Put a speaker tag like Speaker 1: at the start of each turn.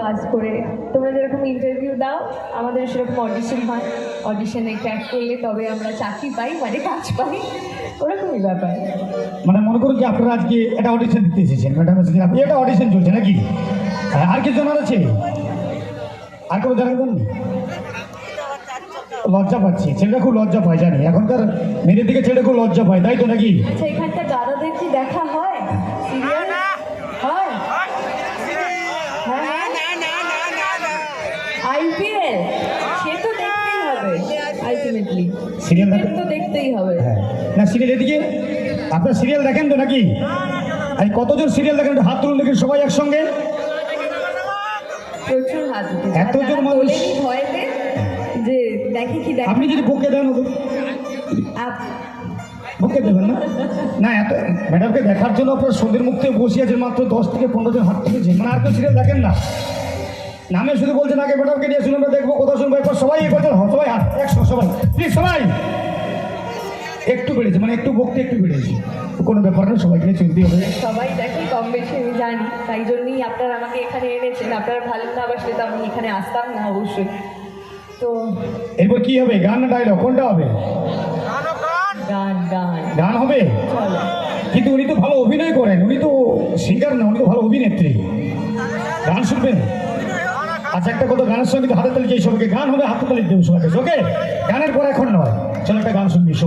Speaker 1: Pass করে। তোমরা যেরকম ইন্টারভিউ দাও আমাদের সেরকম অডিশন হয়। অডিশনে ক্র্যাক করলে তবে আমরা চাকরি পাই মানে কাজ পাই। ওরকমই ব্যাপার।
Speaker 2: মানে মনে করুন যে আপনারা আজকে এটা অডিশন দিতে এসেছেন ম্যাডাম এসেছেন আপনি এটা অডিশন চলছে নাকি? আর কিছু জানার আছে? আর কোনো জানাবেন লজ্জা পাচ্ছি। ছেলেটা খুব লজ্জা পায় জানি। এখনকার মেয়েদের দিকে ছেলে খুব লজ্জা পায় তাই তো নাকি?
Speaker 1: আচ্ছা এখানটা দাদাদের কি দেখা হয়? সিরিয়াল হয় হ্যাঁ আইপিএল সে তো দেখতেই হবে আলটিমেটলি তো দেখতেই হবে।
Speaker 2: হ্যাঁ। না সিরিয়াল এদিকে আপনার সিরিয়াল দেখেন তো নাকি? আর কতজন সিরিয়াল দেখেন? হাত তুলুন দেখি সবাই একসঙ্গে।
Speaker 1: প্রচুর হাত
Speaker 2: এতজন মানুষ-
Speaker 1: ভয়েতে যে দেখে কি দেখে
Speaker 2: আপনি যদি বকে দেন ওদের
Speaker 1: আপ-
Speaker 2: বকে দেবেন না? না এত ম্যাডামকে দেখার জন্য আপনার সন্ধ্যের মুখ থেকে বসে আছেন মাত্র দশ থেকে পনেরো জন হাত তুলেছে মানে আর কেউ সিরিয়াল দেখেন না। নামে শুধু বলছেন আগে ম্যাডামকে নিয়ে শুনুন দেখব কোথাও শুনব। এরপর সবাই এই বছর সবাই হাত একশো সবাই। প্লিজ সবাই! একটু বেড়েছে মানে একটু বকতে একটু বেড়েছে। কোনো ব্যাপার না সবাইকে নিয়ে চলতে হবে।
Speaker 1: সবাই দেখি কম বেশি আমি জানি। তাই জন্যই আপনারা আমাকে এখানে এনেছেন। আপনারা ভালো না বাসলে তো আমি এখানে আসতাম না অবশ্যই। তো
Speaker 2: এরপর কি হবে? গান না ডায়লগ কোনটা হবে?
Speaker 1: গান গান।
Speaker 2: গান হবে? কিন্তু উনি তো ভালো অভিনয় করেন। উনি তো সিঙ্গার না উনি তো ভালো অভিনেত্রী। গান শুনবেন? আচ্ছা একটা কথা, গানের সঙ্গে হাতে তালি যে সবাইকে গান হবে হাতে তালি দেবো সবাইকে, ওকে? গানের পর এখন নয়। চলো একটা গান শুনবি